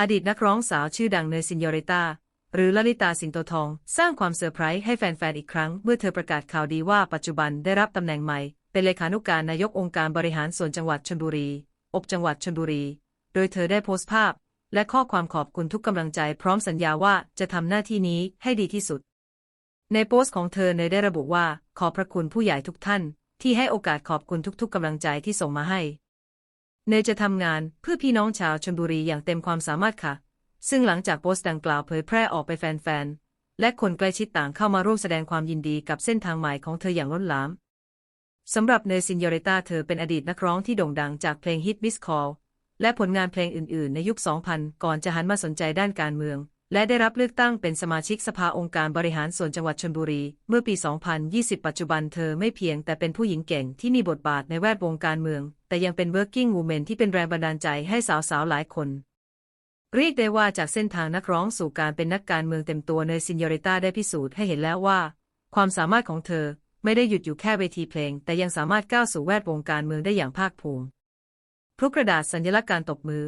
อดีตนักร้องสาวชื่อดังเนยซินยอริตาหรือลลิตาสิงโตทอง สร้างความเซอร์ไพรส์ให้แฟนๆ อีกครั้ง เมื่อเธอประกาศข่าวดีว่าปัจจุบันได้รับตำแหน่งใหม่ เป็นเลขานุการนายกองค์การบริหารส่วนจังหวัดชลบุรี อบจังหวัดชลบุรี โดยเธอได้โพสต์ภาพ และข้อความขอบคุณทุกกำลังใจพร้อมสัญญาว่าจะทำหน้าที่นี้ให้ดีที่สุด ในโพสต์ของเธอเนยได้ระบุว่า ขอบพระคุณผู้ใหญ่ทุกท่าน ที่ให้โอกาสขอบคุณทุกๆกำลังใจที่ส่งมาให้ เนยจะทำงานเพื่อพี่น้องชาวชลบุรีอย่างเต็มความสามารถค่ะ ซึ่งหลังจากโพสต์ดังกล่าวเผยแพร่ออกไปแฟนๆ และคนใกล้ชิดต่างเข้ามาร่วมแสดงความยินดีกับเส้นทางใหม่ของเธออย่างล้นหลามสำหรับเนยซินยอริต้าเธอเป็นอดีตนักร้องที่โด่งดังจากเพลงฮิตมิสคอลและผลงานเพลงอื่นๆ ในยุค 2000 ก่อนจะหันมาสนใจด้านการเมือง และได้รับเลือกตั้งเป็นสมาชิกสภาองค์การบริหารส่วนจังหวัดชลบุรี เมื่อปี 2020 ปัจจุบันเธอไม่เพียงแต่เป็นผู้หญิงเก่งที่มีบทบาทในแวดวงการเมือง แต่ยังเป็น working woman ที่เป็นแรงบันดาลใจให้สาวๆ หลายคน เรียกได้ว่าจากเส้นทางนักร้องสู่การเป็นนักการเมืองเต็มตัวเนยซินยอริต้าได้พิสูจน์ให้เห็นแล้วว่า ความสามารถของเธอไม่ได้หยุดอยู่แค่เวทีเพลง แต่ยังสามารถก้าวสู่แวดวงการเมืองได้อย่างภาคภูมิพลุกระดาษสัญลักษณ์การตบมือ